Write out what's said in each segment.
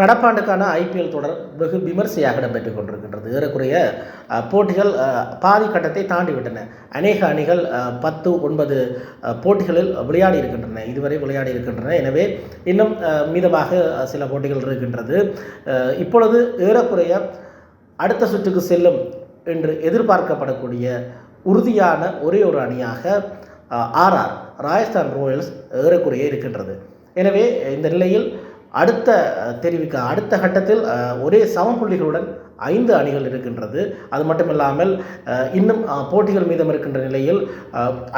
நடப்பாண்டுக்கான IPL தொடர் வெகு விமர்சையாக இடம்பெற்றுக் கொண்டிருக்கின்றது. ஏறக்குறைய போட்டிகள் பாதி கட்டத்தை தாண்டிவிட்டன. அநேக அணிகள் பத்து ஒன்பது போட்டிகளில் விளையாடி இருக்கின்றன. இதுவரை விளையாடி இருக்கின்றன. எனவே இன்னும் மீதமாக சில போட்டிகள் இருக்கின்றது. இப்பொழுது ஏறக்குறைய அடுத்த சுற்றுக்கு செல்லும் என்று எதிர்பார்க்கப்படக்கூடிய உறுதியான ஒரே ஒரு அணியாக ஆர்ஆர் ராஜஸ்தான் ராயல்ஸ் ஏறக்குறைய இருக்கின்றது. எனவே இந்த நிலையில் அடுத்த தெரிவிக்க அடுத்த கட்டத்தில் ஒரே ஒரே சமப்புள்ளிகளுடன் ஐந்து அணிகள் இருக்கின்றது. அது மட்டுமில்லாமல் இன்னும் போட்டிகள் மீதம் இருக்கின்ற நிலையில்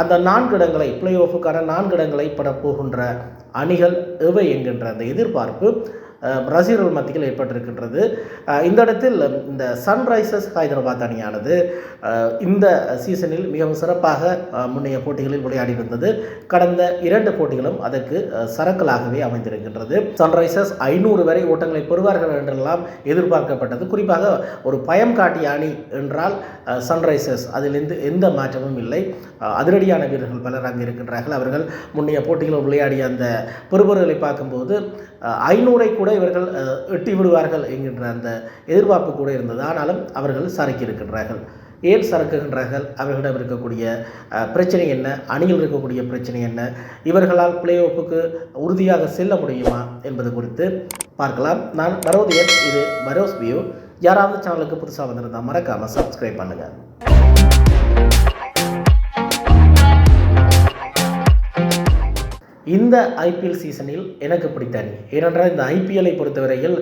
அந்த நான்கு இடங்களை பிளே ஆஃபுக்கான நான்கு இடங்களை பெறப்போகின்ற அணிகள் எவை என்கின்ற அந்த எதிர்பார்ப்பு அஹ், மத்தியில் ஏற்பட்டிருக்கின்றது. இந்த இடத்தில் இந்த சன்ரைசர்ஸ் ஹைதராபாத் அணியானது இந்த சீசனில் மிகவும் சிறப்பாக முன்னைய போட்டிகளில் விளையாடி வந்தது. கடந்த இரண்டு போட்டிகளும் அதற்கு அஹ், சரக்கலாகவே அமைந்திருக்கின்றது. சன்ரைசர்ஸ் ஐநூறு வரை ஓட்டங்களை பெறுவார்கள் என்றெல்லாம் எதிர்பார்க்கப்பட்டது. குறிப்பாக ஒரு பயம் காட்டிய அணி என்றால் சன்ரைசர்ஸ். அதிலிருந்து எந்த மாற்றமும் இல்லை. அதிரடியான வீரர்கள் பலர் அங்கு இருக்கின்றார்கள். அவர்கள் முன்னைய போட்டிகளில் விளையாடிய அந்த பெறுபவர்களை பார்க்கும்போது ஐநூறை கூட இவர்கள் எட்டி விடுவார்கள் என்கின்ற அந்த எதிர்பார்ப்பு கூட இருந்தது. ஆனாலும் அவர்கள் சறுக்கி இருக்கின்றார்கள். ஏன் சறுக்குகின்றார்கள் அவர்களிடம் இருக்கக்கூடிய பிரச்சனை என்ன? அணியில் இருக்கக்கூடிய பிரச்சனை என்ன? இவர்களால் பிளே ஆஃபுக்கு உறுதியாக செல்ல முடியுமா என்பது குறித்து பார்க்கலாம். நான் பரோதியன் இது பரோஸ் வியூ. யாராவது சேனலுக்கு புதுசாக வந்திருந்தால் மறக்காமல் சப்ஸ்கிரைப் பண்ணுங்கள் இந்த ஐபிஎல் சீசனில் எனக்கு பிடித்த அணி. ஏனென்றால் இந்த ஐபிஎல்லை பொறுத்தவரையில்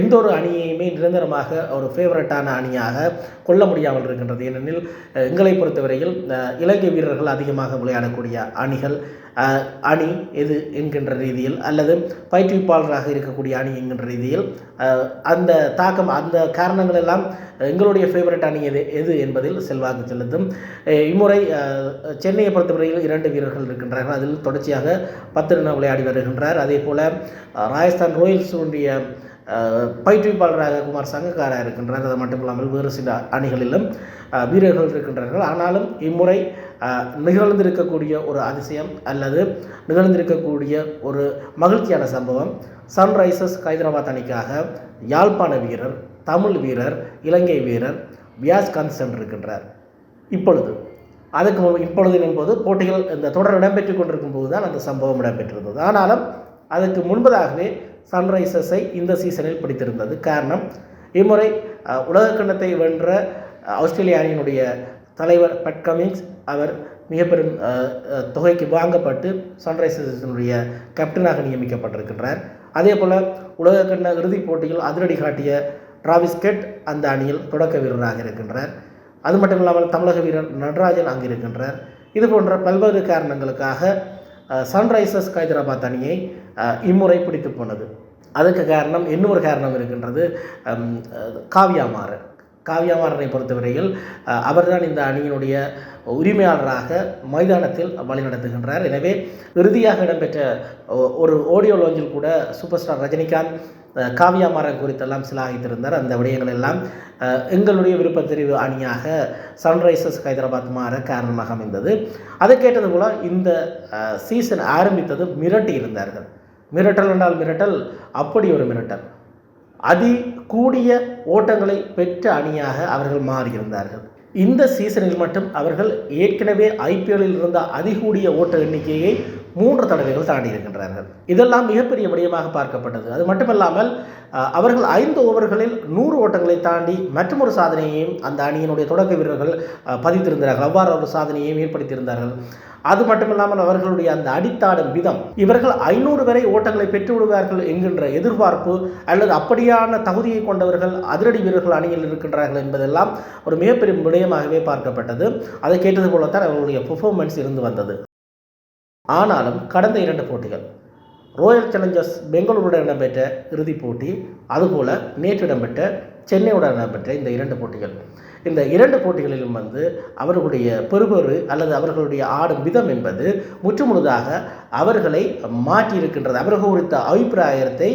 எந்த ஒரு அணியையுமே நிரந்தரமாக ஒரு ஃபேவரட்டான அணியாக கொள்ள முடியாமல் இருக்கின்றது. ஏனெனில் எங்களை பொறுத்தவரையில் இலங்கை வீரர்கள் அதிகமாக விளையாடக்கூடிய அணிகள் அணி எது என்கின்ற ரீதியில் அல்லது பயிற்றுவிப்பாளராக இருக்கக்கூடிய அணி என்கின்ற ரீதியில் அந்த தாக்கம் அந்த காரணங்கள் எல்லாம் எங்களுடைய ஃபேவரட் அணி எது எது என்பதில் செல்வாக்கு செலுத்தும். இம்முறை சென்னையை பொறுத்தவரையில் இரண்டு வீரர்கள் இருக்கின்றார்கள் அதில் தொடர்ச்சியாக பத்து ரன் விளையாடி வருகின்றார். அதே போல் ராஜஸ்தான் ராயல்ஸுடைய பயிற்றுவிப்பாளராக குமார் சங்கக்காரா இருக்கின்றார். அது மட்டும் இல்லாமல் வேறு சில அணிகளிலும் வீரர்கள் இருக்கின்றார்கள். ஆனாலும் இம்முறை நிகழ்ந்திருக்கக்கூடிய ஒரு அதிசயம் அல்லது நிகழ்ந்திருக்கக்கூடிய ஒரு மகிழ்ச்சியான சம்பவம். சன்ரைசர்ஸ் ஹைதராபாத் அணிக்காக யாழ்ப்பாண வீரர் தமிழ் வீரர் இலங்கை வீரர் வியாஸ் காந்த் சென்றிருக்கின்றார் இப்பொழுது அதுக்கு இப்பொழுது என்பது போட்டிகள் இந்த தொடர் இடம்பெற்று கொண்டிருக்கும் போது தான் அந்த சம்பவம் இடம்பெற்றிருந்தது. ஆனாலும் அதுக்கு முன்பதாகவே சன்ரைசர்ஸை இந்த சீசனில் பிடித்திருந்தது. காரணம் இம்முறை அஹ், வென்ற ஆஸ்திரேலிய அணியினுடைய தலைவர் பட் கமிங்ஸ் அவர் மிக பெரும் தொகைக்கு வாங்கப்பட்டு சன்ரைசர்ஸினுடைய கேப்டனாக நியமிக்கப்பட்டிருக்கின்றார். அதே போல் உலகக்கண்ட இறுதிப் போட்டியில் அதிரடி காட்டிய டிராவிஸ் கெட் அந்த அணியில் தொடக்க வீரராக இருக்கின்றார். அது மட்டும் இல்லாமல் தமிழக வீரர் நடராஜன் அங்கு இருக்கின்றார் இது போன்ற பல்வேறு காரணங்களுக்காக சன்ரைசர்ஸ் ஹைதராபாத் அணியை இம்முறை பிடித்து போனது. அதுக்கு காரணம் இன்னொரு காரணம் இருக்கின்றது காவியா மாறன். காவியாமாறனை பொறுத்தவரையில் அவர்தான் இந்த அணியினுடைய உரிமையாளராக மைதானத்தில் வழிநடத்துகின்றார். எனவே இறுதியாக இடம்பெற்ற ஒரு ஆடியோ லாஞ்சில் கூட சூப்பர் ஸ்டார் ரஜினிகாந்த் அஹ், குறித்தெல்லாம் சிலாகித்திருந்தார். அந்த விடயங்கள் எல்லாம் எங்களுடைய விருப்பத்தெரிவு அணியாக சன்ரைசர்ஸ் ஹைதராபாத் மாற காரணமாக அமைந்தது. அதை கேட்டது போல இந்த சீசன் ஆரம்பித்தது மிரட்டி இருந்தார்கள் மிரட்டல் என்றால் மிரட்டல் அப்படி ஒரு மிரட்டல். அதி கூடிய ஓட்டங்களை பெற்ற அணியாக அவர்கள் மாறியிருந்தார்கள். இந்த சீசனில் மட்டும் அவர்கள் ஏற்கனவே ஐபிஎல்லில் இருந்த அதிகூடிய ஓட்ட எண்ணிக்கையை மூன்று தடவைகள் தாண்டி இருக்கின்றார்கள். இதெல்லாம் மிகப்பெரிய விடயமாக பார்க்கப்பட்டது. அது மட்டுமல்லாமல் அவர்கள் ஐந்து ஓவர்களில் நூறு ஓட்டங்களை தாண்டி மற்றொரு சாதனையையும் அந்த அணியினுடைய தொடக்க வீரர்கள் பதித்திருந்தார்கள். அவ்வாறு ஒரு சாதனையையும் ஏற்படுத்தியிருந்தார்கள். அது மட்டுமில்லாமல் அவர்களுடைய அந்த அடித்தாடும் விதம் இவர்கள் ஐநூறு வரை ஓட்டங்களை பெற்று விடுவார்கள் என்கின்ற எதிர்பார்ப்பு அல்லது அப்படியான தகுதியை கொண்டவர்கள் அதிரடி வீரர்கள் அணியில் இருக்கின்றார்கள் என்பதெல்லாம் ஒரு மிகப்பெரிய விடயமாகவே பார்க்கப்பட்டது. அதை கேட்டது போலத்தான் அவர்களுடைய பெர்ஃபார்மன்ஸ் இருந்து வந்தது. ஆனாலும் கடந்த இரண்டு போட்டிகள் ராயல் சேலஞ்சர்ஸ் பெங்களூருடன் இடம்பெற்ற இறுதிப் போட்டி அதுபோல் நேற்று இடம்பெற்ற சென்னையுடன் இடம்பெற்ற இந்த இரண்டு போட்டிகள். இந்த இரண்டு போட்டிகளிலும் வந்து அவர்களுடைய பெறுபொரு அல்லது அவர்களுடைய ஆடும் விதம் என்பது முற்றுமுழுதாக அவர்களை மாற்றியிருக்கின்றது. அவர்கள் குறித்த அபிப்பிராயத்தை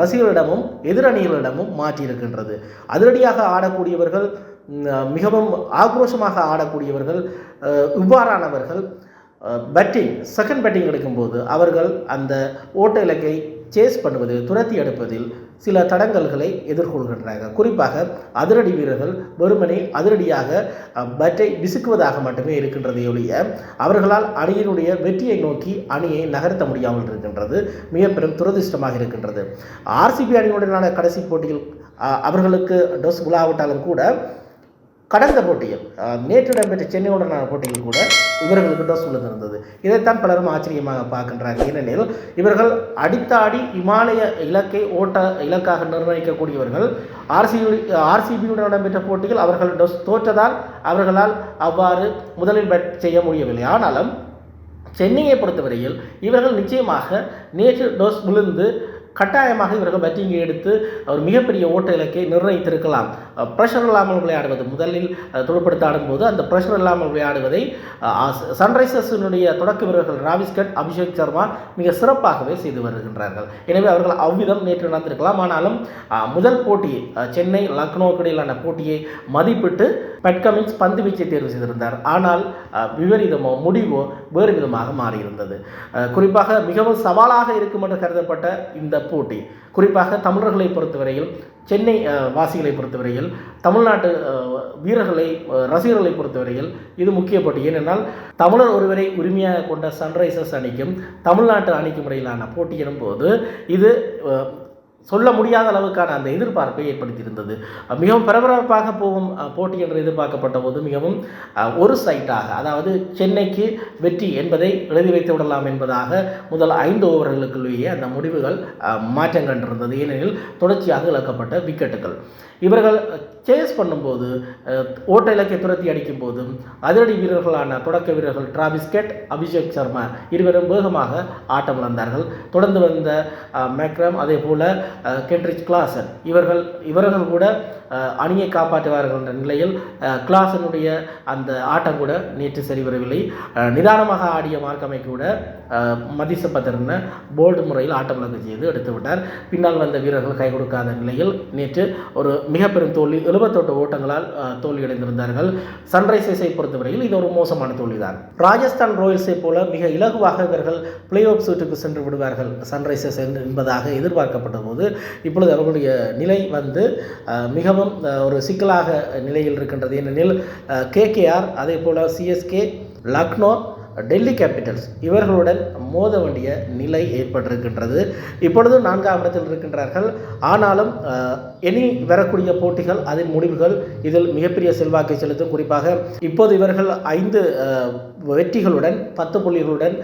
ரசிகர்களிடமும் எதிரணிகளிடமும் மாற்றியிருக்கின்றது. அதிரடியாக ஆடக்கூடியவர்கள் மிகவும் ஆக்ரோஷமாக ஆடக்கூடியவர்கள் இவ்வாறானவர்கள் பேட்டிங் செகண்ட் பேட்டிங் எடுக்கும்போது அவர்கள் அந்த ஓட்ட இலக்கை சேஸ் பண்ணுவதில் துரத்தி எடுப்பதில் சில தடங்கல்களை எதிர்கொள்கின்றார்கள். குறிப்பாக அதிரடி வீரர்கள் வெறுமனே அதிரடியாக பட்டை பேட்டை விசுக்குவதாக மட்டுமே இருக்கின்றது ஒழிய அவர்களால் அணியினுடைய வெற்றியை நோக்கி அணியை நகர்த்த முடியாமல் இருக்கின்றது மிக பெரும் துரதிர்ஷ்டமாக இருக்கின்றது. ஆர்சிபி அணியுடனான கடைசி போட்டியில் அவர்களுக்கு டொஸ் உலாவிட்டாலும் கூட கடந்த போட்டியில் நேற்று இடம்பெற்ற சென்னையுடனான போட்டியில் கூட இவர்களுக்கு டோஸ் விழுந்திருந்தது இதைத்தான் பலரும் ஆச்சரியமாக பார்க்கின்றார்கள். ஏனெனில் இவர்கள் அடித்தாடி இமாலய இலக்கை ஓட்ட இலக்காக நிர்ணயிக்கக்கூடியவர்கள். ஆர்சிபி ஆர்சிபியுடன் இடம்பெற்ற போட்டியில் அவர்கள் டோஸ் தோற்றதால் அவர்களால் அவ்வாறு முதலில் பேட் செய்ய முடியவில்லை. ஆனாலும் சென்னையை பொறுத்தவரையில் இவர்கள் நிச்சயமாக நேற்று டோஸ் விழுந்து கட்டாயமாக இவர்கள் பேட்டிங்கை எடுத்து ஒரு மிகப்பெரிய ஓட்ட இலக்கை நிர்ணயித்திருக்கலாம். ப்ரெஷர் இல்லாமல் விளையாடுவது முதலில் துடுப்படுத்த ஆடும்போது அந்த ப்ரெஷர் இல்லாமல் விளையாடுவதை சன்ரைசர்ஸினுடைய தொடக்க வீரர்கள் ராவிஸ்கட் அபிஷேக் சர்மா மிக சிறப்பாகவே செய்து வருகின்றார்கள். எனவே அவர்கள் அவ்விதம் நேற்று நடந்திருக்கலாம். ஆனாலும் முதல் போட்டி சென்னை லக்னோவுக்கு இடையிலான போட்டியை மதிப்பிட்டு பெட்கமின்ஸ் பந்து வீச்சை தேர்வு செய்திருந்தார். ஆனால் விபரீதமோ முடிவோ வேறு விதமாக மாறியிருந்தது. குறிப்பாக மிகவும் சவாலாக இருக்கும் என்று கருதப்பட்ட இந்த போட்டி குறிப்பாக தமிழர்களை பொறுத்தவரையில் சென்னை வாசிகளை பொறுத்தவரையில் தமிழ்நாட்டு வீரர்களை ரசிகர்களை பொறுத்தவரையில் இது முக்கிய போட்டி. ஏனென்றால் தமிழர் ஒருவரை உரிமையாக கொண்ட சன்ரைசர்ஸ் அணிக்கும் தமிழ்நாட்டு அணிக்கும் இடையிலான போட்டி எனும்போது இது சொல்ல முடியாத அளவுக்கான அந்த எதிர்பார்ப்பை ஏற்படுத்தியிருந்தது. மிகவும் பரபரப்பாக போகும் போட்டி என்று எதிர்பார்க்கப்பட்ட போது மிகவும் ஒரு சைட்டாக அதாவது சென்னைக்கு வெற்றி என்பதை எழுதி வைத்து விடலாம் என்பதாக முதல் ஐந்து ஓவர்களுக்குள்ளேயே அந்த முடிவுகள் மாற்றம் கண்டிருந்தது. ஏனெனில் தொடர்ச்சியாக இழக்கப்பட்ட விக்கெட்டுகள். இவர்கள் சேஸ் பண்ணும்போது ஓட்ட இலக்கை துரத்தி அடிக்கும் போது அதிரடி வீரர்களான தொடக்க வீரர்கள் டிராபிஸ்கெட் அபிஷேக் சர்மா இருவரும் வேகமாக ஆட்டம் இழந்தார்கள் தொடர்ந்து வந்த மேக்ரம் அதே போல் கென்ட்ரிச் கிளாசன் இவர்கள் இவர்கள் கூட அணியை காப்பாற்றுவார்கள் என்ற நிலையில் கிளாசனுடைய அந்த ஆட்டம் கூட நேற்று சரிவரவில்லை. நிதானமாக ஆடிய மார்க்கமை கூட அஹ், மதிச போல்டு முறையில் ஆட்டம் இழக்க செய்து எடுத்து விட்டார் பின்னால் வந்த வீரர்கள் கை கொடுக்காத நிலையில் நேற்று ஒரு மிக பெரும் தோல்வி எழுபத்தெட்டு ஓட்டங்களால் தோல்வியடைந்திருந்தார்கள். சன்ரைசர்ஸை பொறுத்தவரையில் இது ஒரு மோசமான தோல்விதான். ராஜஸ்தான் ராயல்ஸை போல மிக இலகுவாக இவர்கள் பிளே ஆஃப் சூட்டுக்கு சென்று விடுவார்கள். சன்ரைசர்ஸ் என்பதாக எதிர்பார்க்கப்பட்ட போது இப்பொழுது அவர்களுடைய நிலை வந்து மிகவும் ஒரு சிக்கலாக நிலையில் இருக்கின்றது. ஏனெனில் கேகேஆர் அதே போல் சிஎஸ்கே லக்னோ டெல்லி கேபிட்டல்ஸ் இவர்களுடன் மோத வேண்டிய நிலை ஏற்பட்டிருக்கின்றது. இப்பொழுது நான்காம் இடத்தில் இருக்கின்றார்கள். ஆனாலும் இனி வரக்கூடிய போட்டிகள் அதன் முடிவுகள் இதில் மிகப்பெரிய செல்வாக்கை செலுத்தும். குறிப்பாக இப்போது இவர்கள் ஐந்து வெற்றிகளுடன் பத்து புள்ளிகளுடன்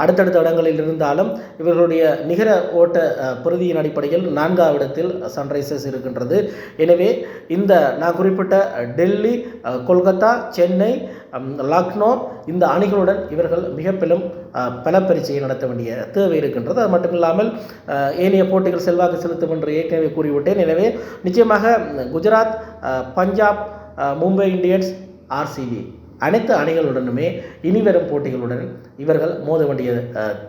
அடுத்தடுத்த இடங்களில் இருந்தாலும் இவர்களுடைய நிகர ஓட்ட பிரதியின் அடிப்படையில் நான்காவது இடத்தில் சன்ரைசர்ஸ் இருக்கின்றது. எனவே இந்த நான் குறிப்பிட்ட டெல்லி கொல்கத்தா சென்னை லக்னோ இந்த அணிகளுடன் இவர்கள் மிக பெரும் பல பரீட்சையை நடத்த வேண்டிய தேவை இருக்கின்றது. அது மட்டும் இல்லாமல் ஏனைய போட்டிகள் செல்வாக்கு செலுத்தும் என்று ஏற்கனவே கூறிவிட்டேன். எனவே நிச்சயமாக குஜராத் பஞ்சாப் மும்பை இந்தியன்ஸ் ஆர்சிபி அனைத்து அணிகளுடனுமே இனிவரும் போட்டிகளுடன் இவர்கள் மோத வேண்டிய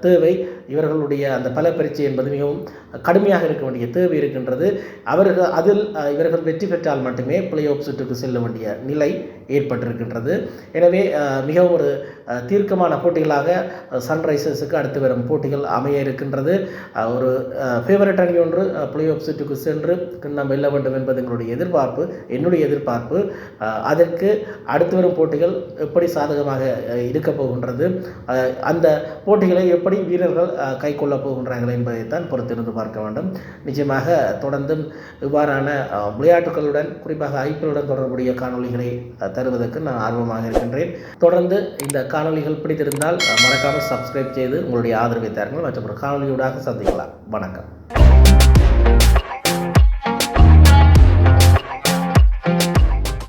தேவை. இவர்களுடைய அந்த பல பரீட்சை என்பது மிகவும் கடுமையாக இருக்க வேண்டிய தேவை இருக்கின்றது. அவர்கள் அதில் இவர்கள் வெற்றி பெற்றால் மட்டுமே பிளே ஆஃப் சுற்றுக்கு செல்ல வேண்டிய நிலை ஏற்பட்டிருக்கின்றது. எனவே மிகவும் ஒரு தீர்க்கமான போட்டிகளாக சன்ரைசர்ஸுக்கு அடுத்து வரும் போட்டிகள் அமைய இருக்கின்றது. ஒரு ஃபேவரட் அணி ஒன்று பிளே ஆஃப் சுற்றுக்கு சென்று கிண்ணம் வெல்ல வேண்டும் என்பது எங்களுடைய எதிர்பார்ப்பு என்னுடைய எதிர்பார்ப்பு. அதற்கு அடுத்து வரும் போட்டிகள் எப்படி சாதகமாக இருக்கப் போகின்றது? அந்த போட்டிகளை எப்படி வீரர்கள் கை கைக்கொள்ளப் போகின்றார்கள் என்பதைத்தான் பொறுத்திருந்து பார்க்க வேண்டும். நிச்சயமாக தொடர்ந்தும் இவ்வாறான விளையாட்டுகளுடன் குறிப்பாக ஐபிஎல்லுடன் தொடர்புடைய காணொளிகளை தருவதற்கு நான் ஆர்வமாக இருக்கின்றேன். தொடர்ந்து இந்த காணொளிகள் பிடித்திருந்தால் மறக்காமல் சப்ஸ்கிரைப் செய்து உங்களுடைய ஆதரவை தாருங்கள். மற்றும் ஒரு காணொலியூடாக சந்திக்கலாம். வணக்கம்.